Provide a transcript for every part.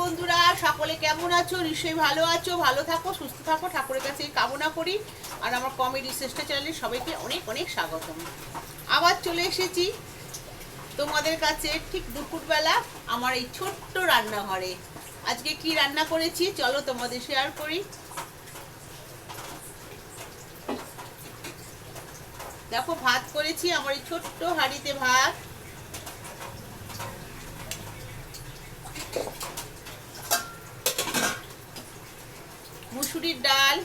বন্ধুরা, সকলে কেমন আছো? নিশ্চয়ই ভালো আছো, ভালো থাকো, সুস্থ থাকো, ঠাকুরের কাছে কামনা করি। আর আমার কমেডি শ্রেষ্ঠ চ্যানেলে সবাইকে অনেক অনেক স্বাগতম। আবার চলে এসেছি তোমাদের কাছে ঠিক দুপুরবেলা আমার এই ছোট্ট রান্নাঘরে। আজকে কি রান্না করেছি? চলো তোমাদের শেয়ার করি। দেখো, ভাত করেছি, আমার এই ছোট্ট হাঁড়িতে ভাত। মুসুরির ডাল।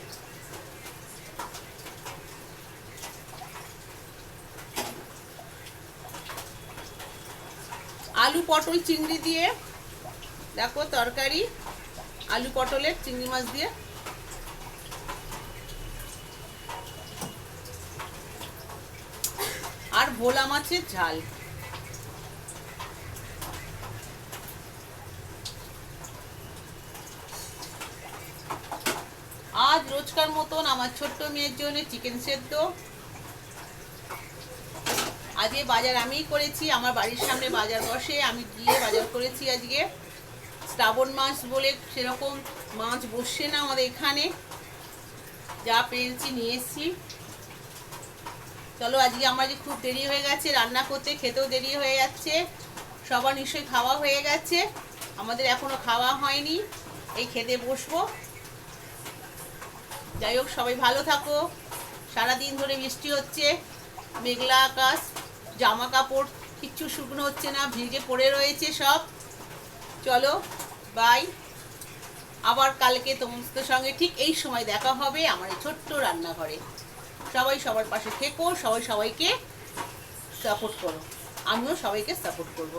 আলু পটল চিংড়ি দিয়ে, দেখো তরকারি, আলু পটলের চিংড়ি মাছ দিয়ে। আর ভোলা মাছের ঝাল। আজ রোজকার মতন আমার ছোট্ট মেয়ের জন্য চিকেন সেদ্ধ। আজকে বাজার আমিই করেছি, আমার বাড়ির সামনে বাজার বসে, আমি গিয়ে বাজার করেছি আজকে। শ্রাবণ মাছ বলে সেরকম মাছ বসছে না আমাদের এখানে। যা পেয়েছি নিয়ে এসেছি। চলো আজকে আমার যে খুব দেরি হয়ে গেছে, রান্না করতে খেতেও দেরি হয়ে যাচ্ছে। সবার নিশ্চয়ই খাওয়া হয়ে গেছে। আমাদের এখনও খাওয়া হয়নি। এই খেতে বসবো। যাই হোক, সবাই ভালো থাকো। সারাদিন ধরে বৃষ্টি হচ্ছে, মেঘলা আকাশ জামা কাপড় কিচ্ছু শুকনো হচ্ছে না, ভিজে পড়ে রয়েছে সব। চলো বাই আবার কালকে তোমাদের সঙ্গে ঠিক এই সময় দেখা হবে আমার ছোট্ট রান্নাঘরে। সবাই সবার পাশে থেকো, সবাই সবাইকে সাপোর্ট করো। আমিও সবাইকে সাপোর্ট করব।